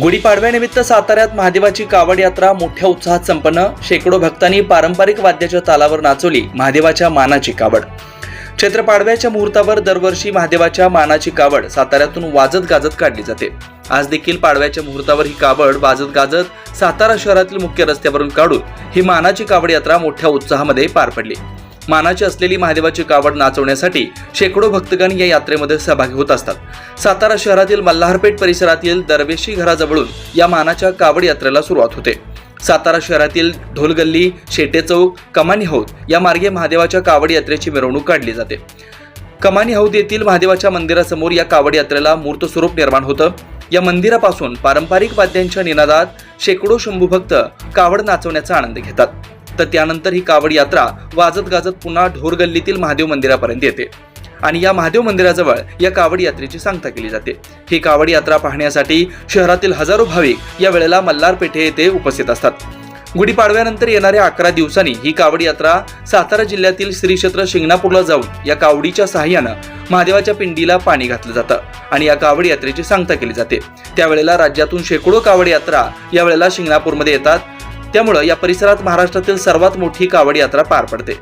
गुढीपाडव्यानिमित्त साताऱ्यात महादेवाची कावड यात्रा मोठ्या उत्साहात संपन्न. शेकडो भक्तांनी पारंपरिक वाद्याच्या तालावर नाचवली महादेवाच्या मानाची कावड. चैत्र पाडव्याच्या मुहूर्तावर दरवर्षी महादेवाच्या मानाची कावड साताऱ्यातून वाजत गाजत काढली जाते. आज देखील पाडव्याच्या मुहूर्तावर ही कावड वाजत गाजत सातारा शहरातील मुख्य रस्त्यावरून काढून ही मानाची कावड यात्रा मोठ्या उत्साहामध्ये पार पडली. मानाची असलेली महादेवाची कावड नाचवण्यासाठी शेकडो भक्तगण या यात्रेमध्ये सहभागी होत असतात. सातारा शहरातील मल्हारपेठ परिसरातील दरवेशी घराजवळून या मानाच्या कावड यात्रेला सुरुवात होते. सातारा शहरातील ढोलगल्ली शेटे चौक कमानी हौद या मार्गे महादेवाच्या कावड यात्रेची मिरवणूक काढली जाते. कमानी हौद येथील महादेवाच्या मंदिरासमोर या कावड यात्रेला मूर्त स्वरूप निर्माण होतं. या मंदिरापासून पारंपरिक वाद्यांच्या निनादात शेकडो शंभू भक्त कावड नाचवण्याचा आनंद घेतात. तर त्यानंतर ही कावड यात्रा वाजत गाजत पुन्हा ढोरगल्लीतील महादेव मंदिरापर्यंत येते. आणि या महादेव मंदिराजवळ या कावड यात्रेची सांगता केली जाते. ही कावड यात्रा पाहण्यासाठी शहरातील हजारो भाविक या वेळेला मल्हारपेठे येथे उपस्थित असतात. गुढीपाडव्यानंतर येणाऱ्या अकरा दिवसांनी ही कावड यात्रा सातारा जिल्ह्यातील श्री क्षेत्र शिंगणापूरला जाऊन या कावडीच्या सहाय्यानं महादेवाच्या पिंडीला पाणी घातलं जातं आणि या कावड यात्रेची सांगता केली जाते. त्यावेळेला राज्यातून शेकडो कावड यात्रा यावेळेला शिंगणापूरमध्ये येतात. त्यामुळं या परिसरात महाराष्ट्रातील सर्वात मोठी कावड यात्रा पार पडते.